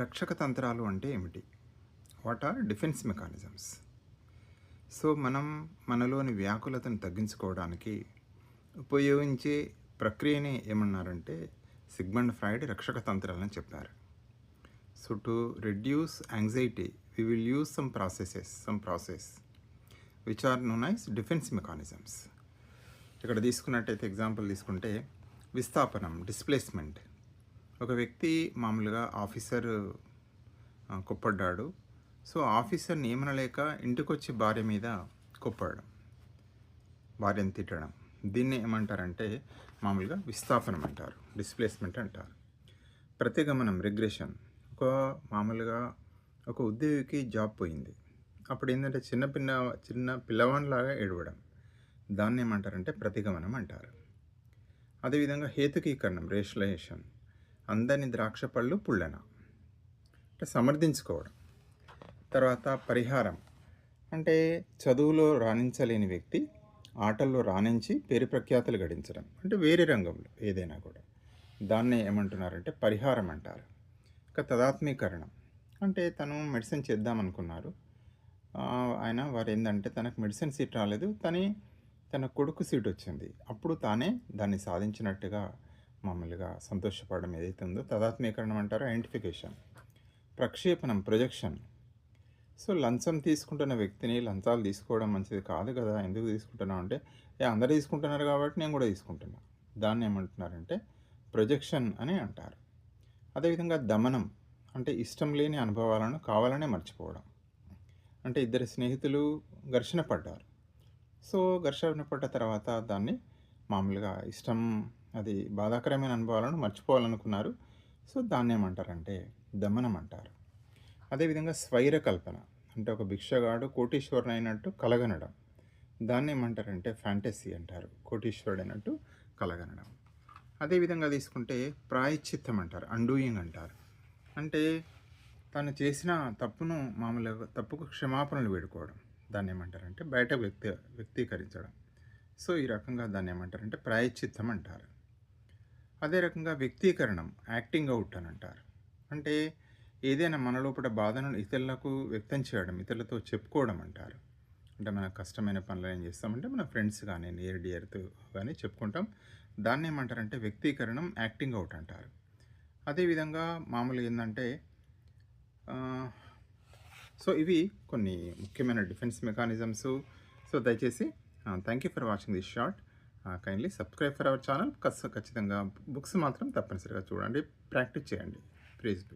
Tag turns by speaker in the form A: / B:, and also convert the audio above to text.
A: రక్షక తంత్రాలు అంటే ఏమిటి? What are defence mechanisms so మనం మనలోని వ్యాకులతను తగ్గించుకోవడానికి ఉపయోగించే ప్రక్రియని ఏమన్నారంటే సిగ్మండ్ ఫ్రైడ్ రక్షక తంత్రాలని చెప్పారు. So to reduce anxiety we will use some processes some process which are known as defence mechanisms ఇక్కడ తీసుకున్నట్టయితే ఎగ్జాంపుల్ తీసుకుంటే విస్థాపనం డిస్ప్లేస్మెంట్ ఒక వ్యక్తి మామూలుగా ఆఫీసర్ కుప్పడ్డాడు కొప్పడ్డాడు. సో ఆఫీసర్ నియమనలేక ఇంటికొచ్చి భార్య మీద కొప్పడడం భార్యను తిట్టడం. దీన్ని ఏమంటారంటే మామూలుగా విస్థాపనం అంటారు డిస్ప్లేస్మెంట్ అంటారు. ప్రతిగమనం రిగ్రెషన్. ఒక మామూలుగా ఒక ఉద్యోగికి జాబ్ పోయింది. అప్పుడు ఏంటంటే చిన్న పిన్న చిన్న పిల్లవానిలాగా ఏడవడం. దాన్ని ఏమంటారంటే ప్రతిగమనం అంటారు. అదేవిధంగా హేతుకీకరణం రేషలైజేషన్ అందని ద్రాక్ష పళ్ళు పుల్లన. అంటే సమర్థించుకోవడం. తర్వాత పరిహారం. అంటే చదువులో రాణించలేని వ్యక్తి ఆటల్లో రాణించి పేరు ప్రఖ్యాతులు గడించడం. అంటే వేరే రంగంలో ఏదైనా కూడా. దాన్నే ఏమంటున్నారంటే పరిహారం అంటారు. ఇక తదాత్మీకరణం. అంటే తను మెడిసిన్ చేద్దామనుకున్నారు ఆయన వారు ఏంటంటే తనకు మెడిసిన్ సీట్ రాలేదు. తని తన కొడుకు సీట్ వచ్చింది అప్పుడు తానే దాన్ని సాధించినట్టుగా మామూలుగా సంతోషపడడం ఏదైతే ఉందో తదాత్మీకరణం అంటారో ఐడెంటిఫికేషన్ ప్రక్షేపణం ప్రొజెక్షన్. సో లంచం తీసుకుంటున్న వ్యక్తిని లంచాలు తీసుకోవడం మంచిది కాదు కదా ఎందుకు తీసుకుంటున్నావు అంటే ఏ అందరూ తీసుకుంటున్నారు కాబట్టి నేను కూడా తీసుకుంటున్నా. దాన్ని ఏమంటున్నారంటే ప్రొజెక్షన్ అని అంటారు. అదేవిధంగా దమనం అంటే ఇష్టం లేని అనుభవాలను కావాలనే మర్చిపోవడం. అంటే ఇద్దరు స్నేహితులు ఘర్షణ పడ్డారు. సో ఘర్షణ పడ్డ తర్వాత దాన్ని మామూలుగా ఇష్టం అది బాధాకరమైన అనుభవాలను మర్చిపోవాలనుకున్నారు. సో దాన్ని ఏమంటారంటే దమనం అంటారు అదేవిధంగా స్వైర కల్పన అంటే ఒక భిక్షగాడు కోటీశ్వరుడు అయినట్టు కలగనడం. దాన్ని ఏమంటారంటే ఫ్యాంటసీ అంటారు కోటీశ్వరుడు అయినట్టు కలగనడం. అదేవిధంగా తీసుకుంటే ప్రాయశ్చిత్తం అంటారు అండూయింగ్ అంటారు. అంటే తను చేసిన తప్పును మామూలుగా తప్పుకు క్షమాపణలు వేడుకోవడం దాన్ని ఏమంటారంటే బయట వ్యక్తి వ్యక్తీకరించడం. సో ఈ రకంగా దాన్ని ఏమంటారంటే ప్రాయశ్చిత్తం అంటారు. అదే రకంగా వ్యక్తీకరణం యాక్టింగ్ అవుట్ అని అంటారు. అంటే ఏదైనా మన లోపల బాధను ఇతరులకు వ్యక్తం చేయడం ఇతరులతో చెప్పుకోవడం అంటారు. అంటే మనకు కష్టమైన పనులు ఏం చేస్తామంటే మన ఫ్రెండ్స్ కానీ నియర్ డియర్తో కానీ చెప్పుకుంటాం. దాన్ని ఏమంటారంటే వ్యక్తీకరణం యాక్టింగ్ అవుట్ అంటారు. అదేవిధంగా మామూలుగా ఏంటంటే సో ఇవి కొన్ని ముఖ్యమైన డిఫెన్స్ మెకానిజమ్స్. సో దయచేసి thank you for watching this short kindly subscribe for our channel ఖచ్చితంగా బుక్స్ మాత్రం తప్పనిసరిగా చూడండి. ప్రాక్టీస్ చేయండి. ప్లీజ్